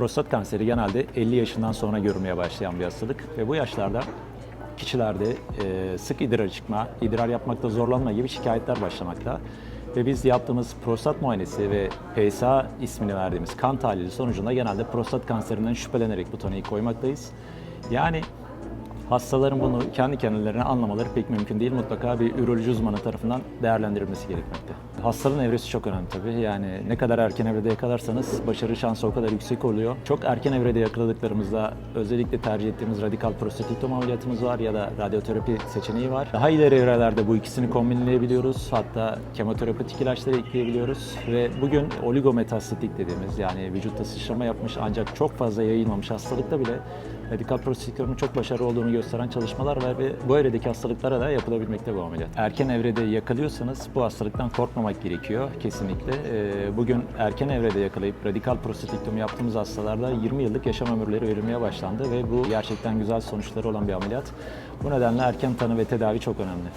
Prostat kanseri genelde 50 yaşından sonra görülmeye başlayan bir hastalık ve bu yaşlarda kişilerde e, sık idrar çıkma, idrar yapmakta zorlanma gibi şikayetler başlamakta. Ve biz yaptığımız prostat muayenesi ve PSA ismini verdiğimiz kan tahlili sonucunda genelde prostat kanserinden şüphelenerek bu tanıyı koymaktayız. Yani hastaların bunu kendi kendilerine anlamaları pek mümkün değil. Mutlaka bir üroloji uzmanı tarafından değerlendirilmesi gerekmekte. Hastanın evresi çok önemli tabii. Yani ne kadar erken evrede yakalarsanız başarı şansı o kadar yüksek oluyor. Çok erken evrede yakaladıklarımızda özellikle tercih ettiğimiz radikal prostatektomi ameliyatımız var ya da radyoterapi seçeneği var. Daha ileri evrelerde bu ikisini kombinleyebiliyoruz. Hatta kemoterapetik ilaçları ekleyebiliyoruz. Ve bugün oligometastatik dediğimiz yani vücutta sıçrama yapmış ancak çok fazla yayılmamış hastalıkta bile radikal prostatektominin çok başarılı olduğunu gösteren çalışmalar var ve bu evredeki hastalıklara da yapılabilmekte bu ameliyat. Erken evrede yakalıyorsanız bu hastalıktan korkmamak gerekiyor kesinlikle. Ee, Bugün erken evrede yakalayıp radikal prostatektomi yaptığımız hastalarda 20 yıllık yaşam ömürleri verilmeye başlandı ve bu gerçekten güzel sonuçları olan bir ameliyat. Bu nedenle erken tanı ve tedavi çok önemli.